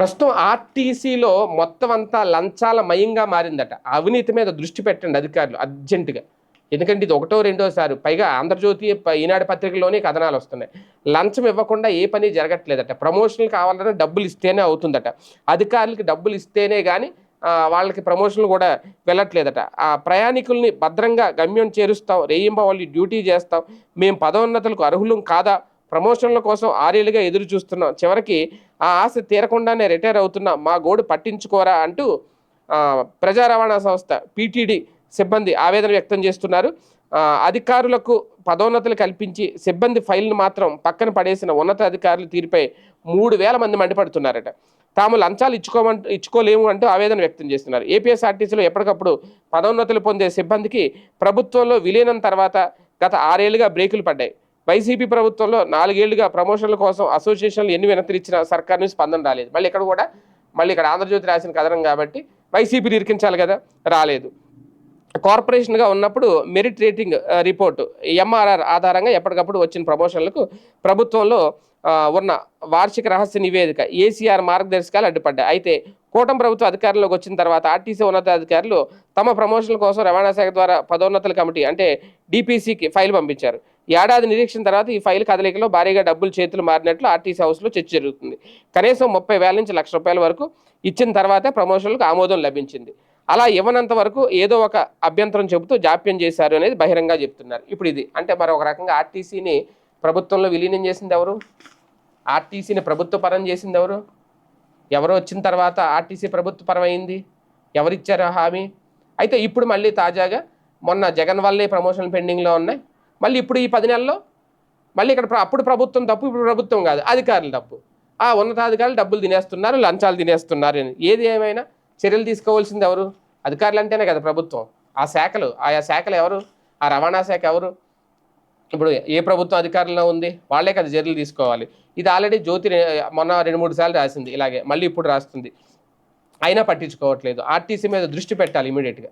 ప్రస్తుతం ఆర్టీసీలో మొత్తం అంతా లంచాల మయంగా మారిందట అవినీతి మీద దృష్టి పెట్టండి అధికారులు అర్జెంటుగా. ఎందుకంటే ఇది ఒకటో రెండోసారి. పైగా ఆంధ్రజ్యోతి ఈనాడు పత్రికలోనే కథనాలు వస్తున్నాయి లంచం ఇవ్వకుండా ఏ పని జరగట్లేదట. ప్రమోషన్లు కావాలన్నా డబ్బులు ఇస్తేనే అవుతుందట. అధికారులకి డబ్బులు ఇస్తేనే కానీ వాళ్ళకి ప్రమోషన్లు కూడా వెళ్ళట్లేదట. ఆ ప్రయాణికుల్ని భద్రంగా గమ్యం చేరుస్తాం. రేయింబవల్లి డ్యూటీ చేస్తాం. మేము పదోన్నతులకు అర్హులం కాదా? ప్రమోషన్ల కోసం ఆరేళ్ళుగా ఎదురు చూస్తున్నాం చివరికి ఆ ఆశ తీరకుండానే రిటైర్ అవుతున్నా మా గోడు పట్టించుకోరా అంటూ ప్రజా రవాణా సంస్థ పీటీడీ సిబ్బంది ఆవేదన వ్యక్తం చేస్తున్నారు. అధికారులకు పదోన్నతులు కల్పించి సిబ్బంది ఫైల్ను మాత్రం పక్కన పడేసిన ఉన్నతాధికారుల తీరుపై మూడు వేల మంది మండిపడుతున్నారట. తాము లంచాలు ఇచ్చుకోమంటూ ఇచ్చుకోలేము అంటూ ఆవేదన వ్యక్తం చేస్తున్నారు. ఏపీఎస్ఆర్టీసీలో ఎప్పటికప్పుడు పదోన్నతులు పొందే సిబ్బందికి ప్రభుత్వంలో విలీనం తర్వాత గత ఆరేళ్ళుగా బ్రేకులు పడ్డాయి. వైసీపీ ప్రభుత్వంలో నాలుగేళ్ళుగా ప్రమోషన్ల కోసం అసోసియేషన్లు ఎన్ని వినతిరిచ్చినా సర్కార్ నుంచి స్పందన రాలేదు. మళ్ళీ ఇక్కడ కూడా మళ్ళీ ఇక్కడ ఆంధ్రజ్యోతి రాసిన కథనం కాబట్టి వైసీపీని ఇరికించాలి కదా? రాలేదు. కార్పొరేషన్గా ఉన్నప్పుడు మెరిట్ రేటింగ్ రిపోర్టు ఎంఆర్ఆర్ ఆధారంగా ఎప్పటికప్పుడు వచ్చిన ప్రమోషన్లకు ప్రభుత్వంలో ఉన్న వార్షిక రహస్య నివేదిక ఏసీఆర్ మార్గదర్శకాలు అడ్డుపడ్డాయి. అయితే కూటమి ప్రభుత్వ అధికారంలోకి వచ్చిన తర్వాత ఆర్టీసీ ఉన్నతాధికారులు తమ ప్రమోషన్ల కోసం రవాణా శాఖ ద్వారా పదోన్నతుల కమిటీ అంటే డిపిసికి ఫైల్ పంపించారు. ఏడాది నిరీక్షణ తర్వాత ఈ ఫైల్ కదలికలో భారీగా డబ్బులు చేతులు మారినట్లు ఆర్టీసీ హౌస్లో చర్చ జరుగుతుంది. కనీసం ముప్పై వేల నుంచి లక్ష రూపాయల వరకు ఇచ్చిన తర్వాతే ప్రమోషన్లకు ఆమోదం లభించింది. అలా ఇవ్వనంత వరకు ఏదో ఒక అభ్యంతరం చెబుతూ జాప్యం చేశారు అనేది బహిరంగ చెప్తున్నారు. ఇప్పుడు ఇది అంటే మరి ఒక రకంగా ఆర్టీసీని ప్రభుత్వంలో విలీనం చేసింది ఎవరు? ఆర్టీసీని ప్రభుత్వ పరం చేసింది ఎవరు? ఎవరు వచ్చిన తర్వాత ఆర్టీసీ ప్రభుత్వ పరం అయింది. ఎవరిచ్చారు ఆ హామీ? అయితే ఇప్పుడు మళ్ళీ తాజాగా మొన్న జగన్ వల్లే ప్రమోషన్ పెండింగ్లో ఉన్నాయి. మళ్ళీ ఇప్పుడు ఈ పది నెలల్లో మళ్ళీ ఇక్కడ అప్పుడు ప్రభుత్వం తప్పు ఇప్పుడు ప్రభుత్వం కాదు అధికారులు తప్పు. ఆ ఉన్నతాధికారులు డబ్బులు తినేస్తున్నారు లంచాలు తినేస్తున్నారు ఏది ఏమైనా చర్యలు తీసుకోవాల్సింది ఎవరు? అధికారులు అంటేనే కదా ప్రభుత్వం. ఆ శాఖలు ఆయా శాఖలు ఎవరు? ఆ రవాణా శాఖ ఎవరు? ఇప్పుడు ఏ ప్రభుత్వం అధికారంలో ఉంది? వాళ్ళే కదా చర్యలు తీసుకోవాలి. ఇది ఆల్రెడీ జ్యోతి మొన్న రెండు మూడు సార్లు రాసింది ఇలాగే. మళ్ళీ ఇప్పుడు రాస్తుంది. అయినా పట్టించుకోవట్లేదు. ఆర్టీసీ మీద దృష్టి పెట్టాలి ఇమీడియట్గా.